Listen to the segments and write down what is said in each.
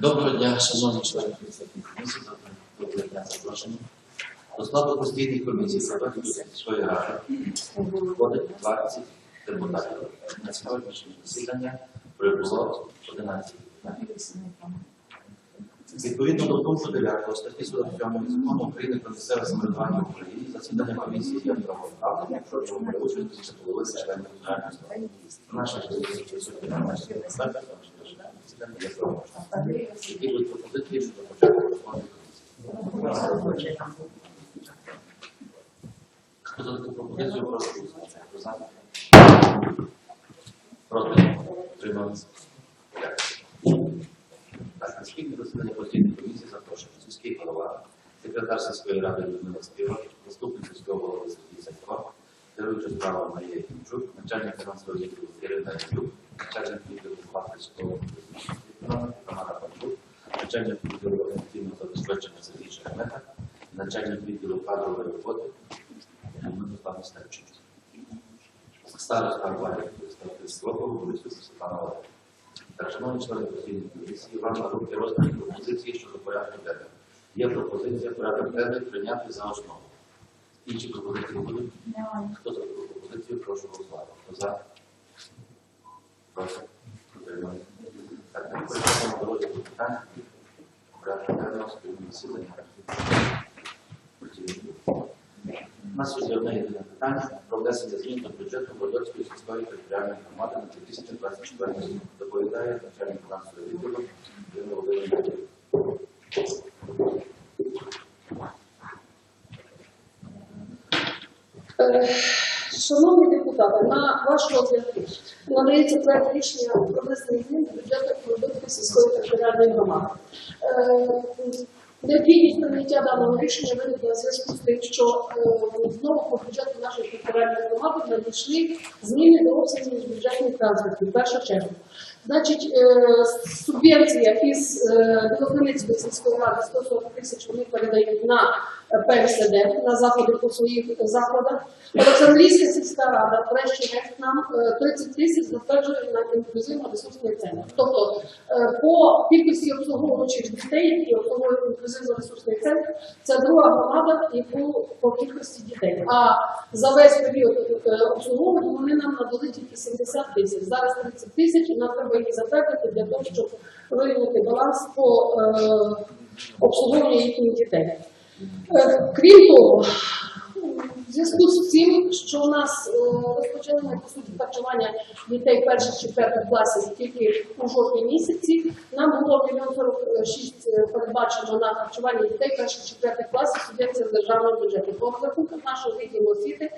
Доброго дня, шановні члени комісії, доброго дня запрошені. До складу постійної комісії Саратовської сільської ради входить 20 депутатів. На сьогоднішнє засідання прибуло 11 депутатів. Відповідно до пункту 9 статті 47 закону України про місцеве самоврядування в Україні, засідання комісії є правоправним, якщо бере участь половини членів Державної служби. Наша комісія присутні на нашій депутатах, тому що засідання є правоправним. Які будуть пропозиції щодо початку комісії? Хто за таку пропозицію прошу голосувати? Хто за? Проти? Утрималися? Дякую. Так, на спільне засідання постійної комісії запрошуємо сільський голова, секретар сільської ради Людмила Співак, заступник сільського голови Сергій Садько, керуюча справа Марія Кімчук, начальник фінансового відділу Ірина Юк, начальник відділу бухгалтерського Світлана Тамара Панчук, начальник відділу організаційного забезпечення Сергій Шеремета, начальник відділу кадрової роботи Мирослава Степчук. Староста Валерій Свободу, Борисович Світлана Олег. Шановні члени постійної комісії, вам на руки роздані пропозиції щодо порядку денного. Є пропозиція порядок денний прийняти за основу. Інші пропозиції будуть? Хто за пропозицію, прошу голосувати. Хто за? Утримались? Так, ми переходимо до розгляду питань. Порядку денного спільного засідання. У нас є одне єдине питання про внесення змін до бюджету Бородоцької сільської територіальної громади на 2024 рік. Доповідає начальник фінансової відділу Ірина Володимирівна. Е, Шановні депутати, на ваш розгляд надається проект рішення про внесення змін до бюджету Володимирської сільської територіальної громади. Е, Необхідність прийняття даного рішення виникла в зв'язку з тим, що е, знову по бюджету нашої територіальної громади надійшли зміни до обсягів бюджетних транспортів в першу чергу. Значить, е, субвенція із е, Білохмельницької сільської ради 140 тисяч вони передають на е, ПМСД, на заходи по своїх закладах. Олександрійська сільська рада, врешті-решт, нам е, 30 тисяч затверджує на інклюзивно-ресурсний центр. Тобто е, по кількості обслуговуючих дітей, які обслуговують інклюзивно-ресурсний центр, це друга громада, яку по кількості дітей. А за весь період е, обслуговування вони нам надали тільки 70 тисяч. Зараз 30 тисяч, і нам треба їх затвердити для того, щоб вирівняти баланс по е, обслуговуванню їхніх дітей. Е, Крім того, зв'язку з цим, що у нас е, розпочали по суті харчування дітей перших четвертих класів тільки у жовтні місяці, нам було мільйон 46 е, передбачено на харчування дітей перших четвертих класів субвенція з державного бюджету. По розрахунках нашого відділу освіти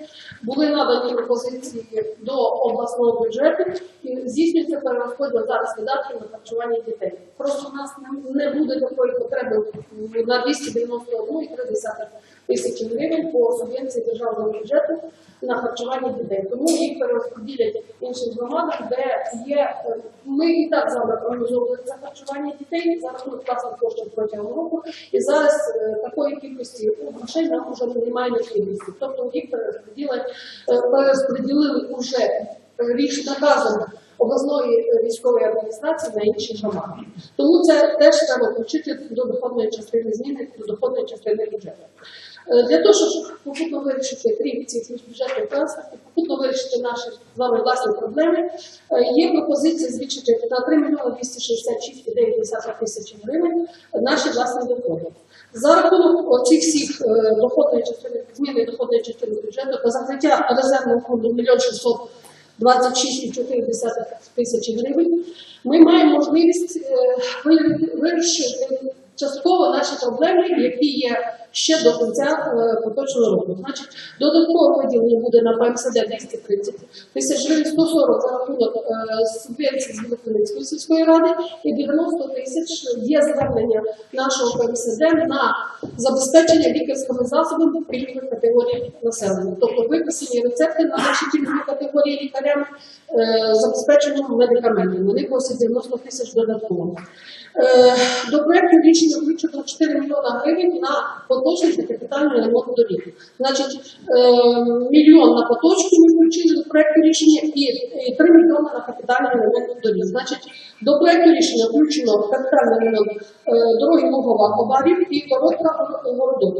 були надані пропозиції до обласного бюджету і здійснюється перерозподіл зараз видатків на харчування дітей. Просто у нас не буде такої потреби на 291,3 тисячі гривень по субвенції державного бюджету на харчування дітей. Тому їх перерозподілять іншим громадам, де є. е, Ми і так з вами організовували це харчування дітей за рахунок власних коштів протягом року. І зараз е, такої кількості грошей нам вже немає необхідності. Тобто їх перерозподілили, е, перерозподілили уже ріш наказом обласної військової адміністрації на інші громади. Тому це теж треба включити до доходної частини зміни до доходної частини бюджету. Е, Для того, щоб попутно вирішити крім цих міжбюджетних транспортів, попутно вирішити наші з вами власні проблеми, е, є пропозиція збільшити на 3 мільйони 266,9 тисячі гривень наші власні доходи. За рахунок цих всіх е, доходної частини зміни доходної частини бюджету та закриття резервного фонду 1 600 26,4 тисячі гривень, ми маємо можливість вирішити частково наші проблеми, які є ще до кінця е, поточного року. Значить, додатково виділення буде на ПМСД 230 тисяч гривень, 140 за рахунок е, субвенції з Білоколинської сільської ради і 90 тисяч є звернення нашого ПМСД на забезпечення лікарськими засобами пільгових категорій населення. Тобто виписані рецепти на наші пільгові категорії лікарями, е, забезпеченням медикаментами. Вони просять 90 тисяч додатково. До проекту рішення включено 4 мільйона гривень на поточний та капітальний ремонт доріг. Значить, е, мільйон на поточку ми включили до проекту рішення і, і 3 мільйони на капітальний ремонт доріг. Значить, до проєкту рішення включено капітальний ремонт е, дороги Лугова, Обарів і коротка городок.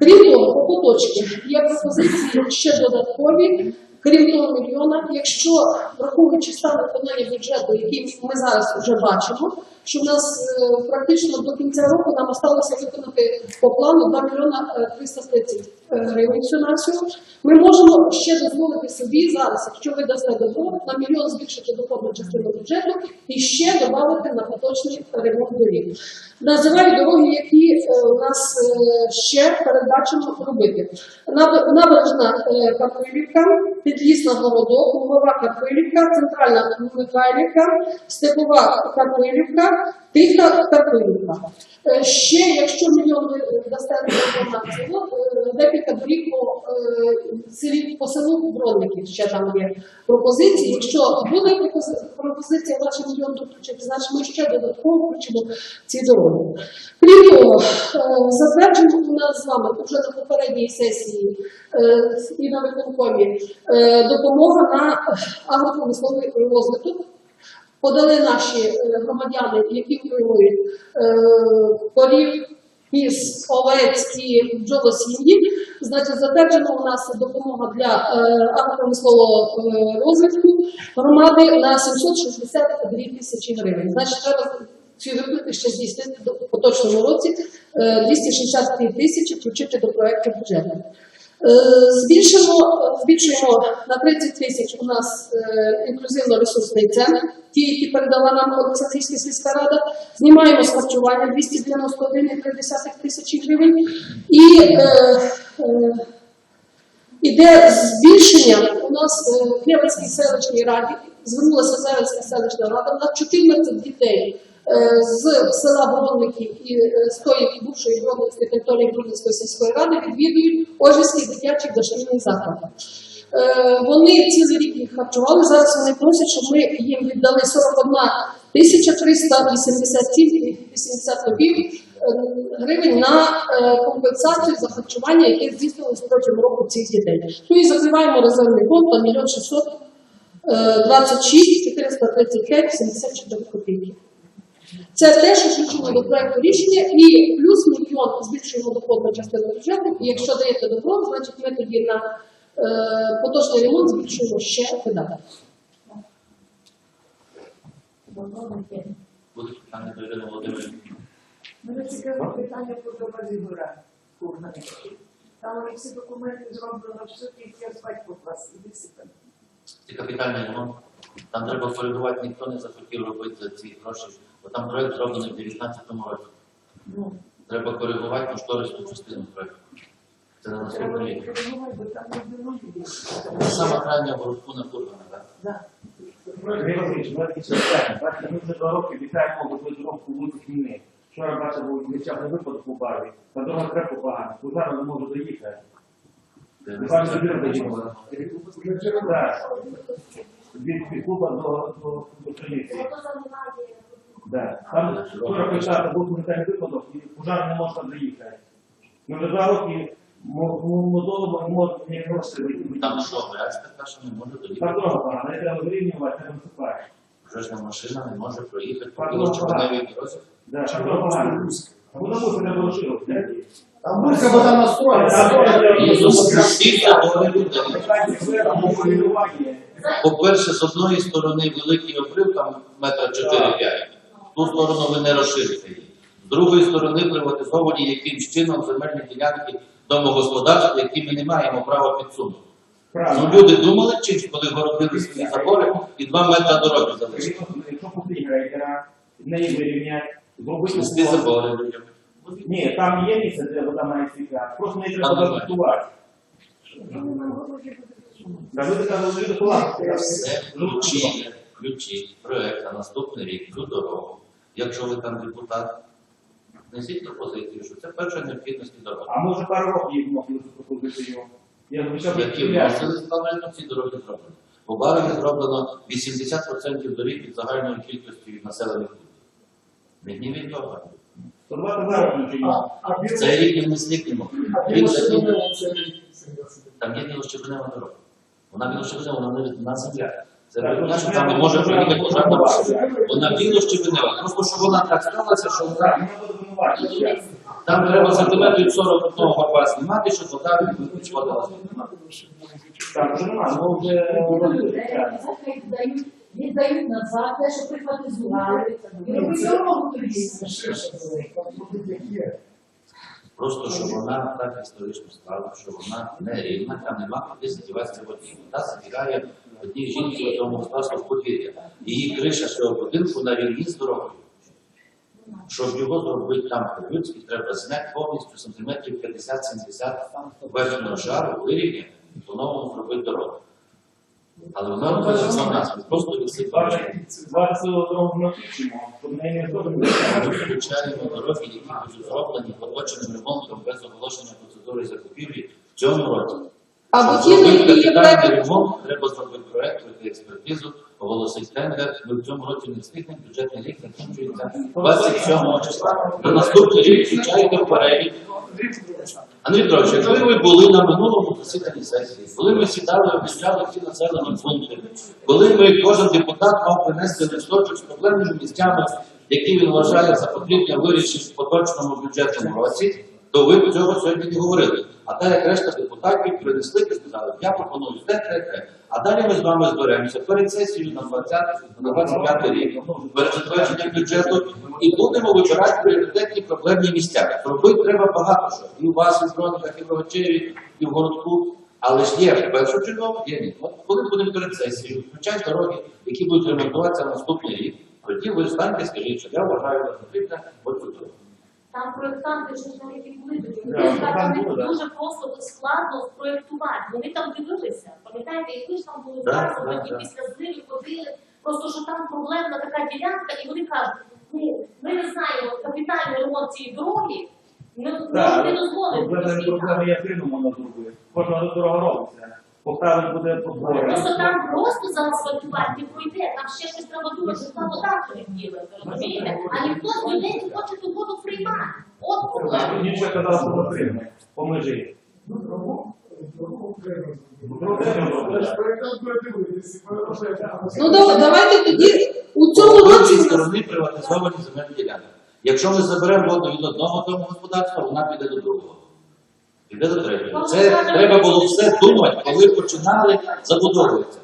Крім того, по поточці є пропозиції ще додаткові, крім того мільйона, якщо враховуючи стан виконання бюджету, який ми зараз вже бачимо, що в нас е, практично до кінця року нам осталося виконати по плану 2 мільйона е, 330 е, гривень всього на всього, ми можемо ще дозволити собі зараз, якщо ви дасте добро, на мільйон збільшити доходну частину бюджету і ще додати на поточний ремонт доріг. Називаю дороги, які е, у нас е, ще передбачено робити. Наб- Набережна е, Карпилівка, під'їзд на Городок, Лугова Карпилівка, центральна Михайлівка, Степова Карпилівка, Тиха Карпилівка. Е, Ще, якщо мільйон на цього, е, декілька доріг е, по селу Бронників ще там є пропозиції. Якщо буде пропози- пропозиція ваша мільйон доключити, значить ми ще додатково включимо ці дороги. Крім того, затверджено у нас з вами вже на попередній сесії і на виконкомі допомога на агропромисловий розвиток. Подали наші е, громадяни, які утримують е, корів, кіз, овець і бджолосім'ї. Значить, затверджена у нас допомога для е, агропромислового е, розвитку громади на 762 тисячі гривень. Значить, треба ці виплати ще здійснити до поточному році е, 262 тисячі включити до проекту бюджету. Е, Збільшимо, збільшуємо на 30 тисяч у нас е, інклюзивно-ресурсний центр, ті, які передала нам Олександрійська сільська рада. Знімаємо з харчування 291,3 тисячі гривень. І е, е, збільшення у нас е, в Кременській селищній раді, звернулася Зеленська селищна рада, на 14 дітей з села Бронники і е, з тої бувшої Бронницької території Бронницької сільської ради відвідують Ожгірський дитячий дошкільний заклад. Е, Вони цілий рік їх харчували. Зараз вони просять, щоб ми їм віддали 41 тисяча 387 80 копійок е, гривень на е, компенсацію за харчування, яке здійснилось протягом року цих дітей. Ну і закриваємо резервний фонд на 1 600 26 435 74 копійки. Це те, що включено до проекту рішення, і плюс мільйон збільшуємо доходну частину бюджету. І якщо даєте добро, значить ми тоді на е, поточний ремонт збільшуємо ще видатки. Буде питання до Ірини Володимирівни. Мене цікаве питання по дорозі гора Там вони всі документи зроблено, все тільки асфальт покласти, висипано. Це капітальний ремонт. Там треба коригувати, ніхто не захотів робити за ці гроші, бо там проект зроблений в 2019 році. Ну, Треба коригувати кошторисну частину проекту. Це на треба наступний рік. бо. Це саме крайня городку на Кургана, так? Бачите, ми вже два роки вітаємо до дорогу вулиці Хміни. Вчора бачив у випадок у барві. Та дорога крепко погана. Пожарно не можу доїхати. Бачу, де доїхали. Так. Від від клуба до, до, до Там вчора прийшла, був гуманітарний випадок, і пожар не можна доїхати. Ми вже два роки мотолого не можемо ні гроші вийти. Там що, грязь така, що не може доїхати? дорога погана, не треба вирівнювати, треба насипати. Пожежна машина не може проїхати по Так, білочервоневій дорозі. Да, там дорога буде не було Там Булька, бо там настроєна. Всі забори буде. По-перше, з одної сторони великий обрив, там метра 4-5. Ту сторону ви не розширите її. З другої сторони приватизовані якимсь чином земельні ділянки домогосподарств, які ми не маємо права підсунути. Ну, люди думали, чи коли городили свої забори і два метри дороги залишили. Якщо купити неї вирівняти, зробити забори. Ні, там є місце, де вода має стікати. Просто не треба. Це ключі, ключі, проект на наступний рік, цю дорогу. Якщо ви там депутат, несіть пропозицію, що це перша необхідності дорога. А може пару років їх можна пропозицію. Я звичайно Які вносили складально ці дороги зроблені. У Барові зроблено 80% доріг від загальної кількості населених пунктів. Не дні від того. Цей рік не зникнемо. Рік за рік. Там є білощебенева дорога. Вона білощебенева, вона не на земля. Це ну, там не може я- машина. Вона білощебенева. Просто що вона так сталася, що вона. Там треба сантиметрів 40 одного горба знімати, щоб вода відходила. Так, вже немає, вже віддають, назад, те, що тоді. Просто що вона так історично стала, що вона не рівна, там нема куди задіватися воді. Вода затікає одній жінки в тому господарству в подвір'я. Її криша свого будинку на рівні з дорогою. Щоб його зробити там по-людськи, треба знек повністю сантиметрів 50-70 верхнього шару вирівняти по-новому зробити дорогу. Але вона робиться за нас, просто висить. Зараз дорогу напишемо, щоб неї не включаємо дороги, які будуть зроблені поточним ремонтом без оголошення процедури закупівлі в цьому році. А зробити які є ремонт, треба зробити проект, експертизу, оголосити тендер. Ми в цьому році не встигнемо, бюджетний рік закінчується 27 числа. На наступний рік включаєте в перелік. Андрій Петрович, якщо ви були на минулому засіданні сесії, коли ми сідали, обіцяли всі населені пункти, коли ми кожен депутат мав принести листочок з проблемними місцями, які він вважає за потрібне вирішити в поточному бюджетному році, то ви б цього сьогодні не говорили. А так як решта депутатів принесли і сказали, я пропоную те, те, те. А далі ми з вами зберемося перед сесією на 20, на 25 рік, перед затвердженням бюджету, і будемо вибирати пріоритетні проблемні місця. Робити треба багато що. І у вас, і в Бронках, і в Рогачеві, і в городку. Але ж є в першу чергу, є ні. От коли будемо перед сесією, включають дороги, які будуть ремонтуватися наступний рік, тоді ви встаньте і скажіть, що я вважаю, що потрібно от. Там проєктанти ж навіть і були тоді. Вони дуже просто складно спроєктувати. Вони там дивилися. Пам'ятаєте, ви ж там були тоді да. після зливів ходили. Просто що там проблемна така ділянка, і вони кажуть, ми, ми не знаємо капітальний ремонт цієї дороги, ми, не дозволимо. проблеми, є приймемо зробити. Кожна дорога робиться. Поправить буде подбори. Просто там просто заасфальтувати не пройде, там ще щось треба думати, що там вода прилетіла, розумієте? А ніхто з людей не хоче ту воду приймати. От проблема. Інше казав, що потрібно. По межі. Ну да- давайте тоді у цьому році сторони приватизовані земельні ділянки. Якщо ми заберемо воду від одного домогосподарства, вона піде до другого. Піде до третього. Це треба було все думати, коли починали забудовуватися.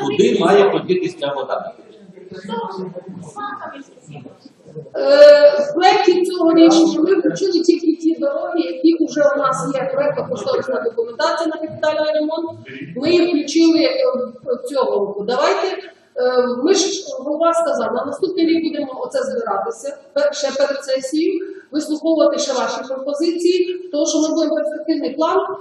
Куди має подітися ця вода? Е, в проєкті цього рішення ми включили тільки ті дороги, які вже у нас є проєктно кошторисна документація на капітальний ремонт. Ми їх включили е, цього року. Давайте е, ми ж голова сказав, на наступний рік будемо оце збиратися ще перед сесією, вислуховувати ще ваші пропозиції, тому що ми будемо перспективний план е,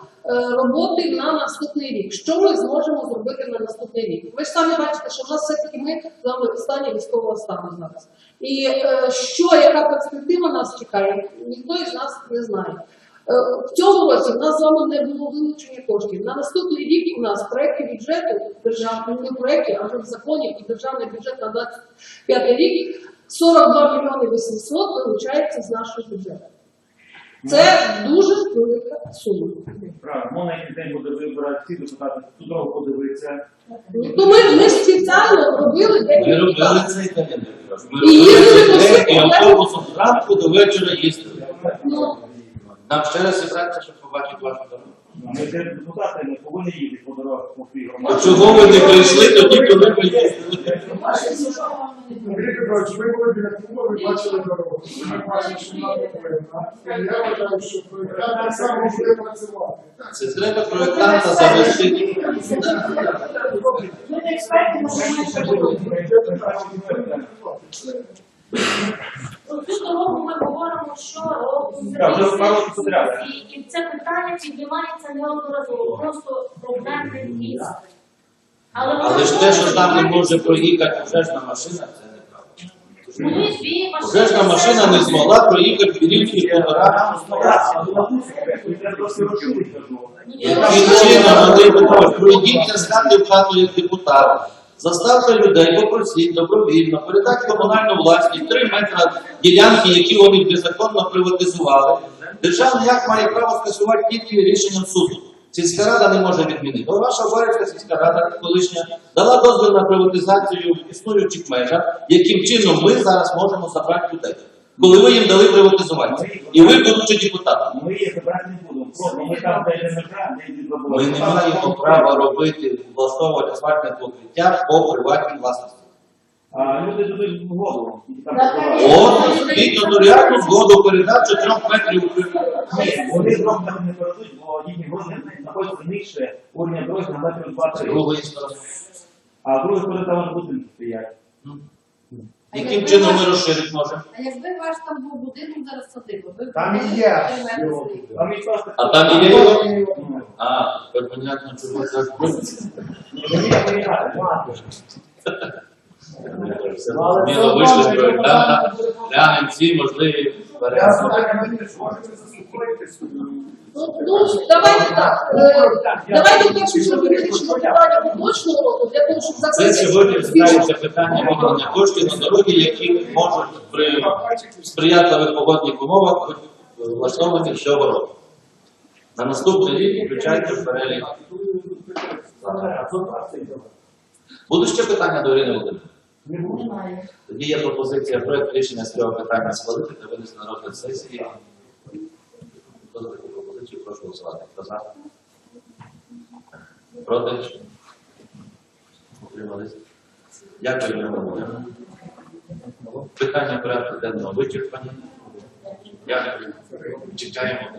роботи на наступний рік. Що ми зможемо зробити на наступний рік? Ви ж самі бачите, що в нас все-таки ми з вами в стані військового стану зараз. І е, що, яка перспектива нас чекає, ніхто із нас не знає. Е, В цьому році в нас з вами не було вилучення коштів. На наступний рік у нас в бюджету, державному не а вже в законі і державний бюджет на 25 рік 42 мільйони 800 вилучається з нашого бюджету. Це дуже велика сума. Правильно, можна якийсь день буде вибирати, всі депутати ту дорогу подивитися. То ми, ми спеціально робили Ми декілька. робили цей календар. Ми І їздили робили по цей всіх день, і проблемах. автобусом зранку до вечора їздили. Ну, Нам ще раз зібратися, щоб побачити вашу дорогу. Ми це депутати не повинні їздити по дорогах по своїй А чого ви не прийшли тоді, коли ви їздили? Андрій Петрович, ми були біля клубу, ви бачили дорогу. Ми бачимо, що вона проблемна. І я вважаю, що проєктант так само буде працювати. Це треба проєктанта завести. Ми не експерти, але ми Цю дорогу ми говоримо подряд. і, це питання піднімається неодноразово, просто проблемне місце. Але ж те, що там не може проїхати пожежна машина, це неправда. Були. Пожежна машина не змогла проїхати Бірівський півтора. Яким чином Петрович, пройдіться з хати в хату як депутат. Заставте людей, попросіть добровільно, передати комунальну власність 3 метри ділянки, які вони незаконно приватизували. Державний як має право скасувати тільки рішенням суду. Сільська рада не може відмінити. Бо ваша Барська сільська рада колишня дала дозвіл на приватизацію існуючих межах, яким чином ми зараз можемо забрати людей, коли ви їм дали приватизувати. І ви, будучи депутатом, Ми їх забрати не будемо. Просто ми там, де йдуть забудови. ми не маємо права робити влаштовувати асфальтне покриття по приватній власності. А люди дадуть працювати. От під нотаріальну згоду передачу трьох метрів Ні, вони знову так не передуть, бо їхні гроші знаходяться нижче уровня на метрів з 20. другої сторони. А другий перед там будинки стоять. Яким чином ми розширити можемо? А якби ваш там був будинок зараз садиби, ви Там і є. Там і. А там і є його? Ну, А, тепер понятно, чому так. Мені не виїжджати, вийшли з проєктанта, глянемо всі можливі Я знаю, ми не заспокоїтися. Ну, ну, давайте так. е, Давайте в першу чергу вирішимо питання поточного року, для того, щоб Це закрити сьогодні розглядається питання виділення коштів на дороги, які можуть при сприятливих погодних умовах бути влаштовані цього року. На наступний рік включайте в перелік. Йде. Будуть ще питання до Ірини Володимирівни? Тоді є пропозиція проект рішення з цього питання схвалити та винести на розгляд сесії. Хто за таку пропозицію, прошу голосувати. Хто за? Проти? Утримались? Дякую, Ірина Володимирівна. Питання порядку денного вичерпані. Дякую. Чекаємо.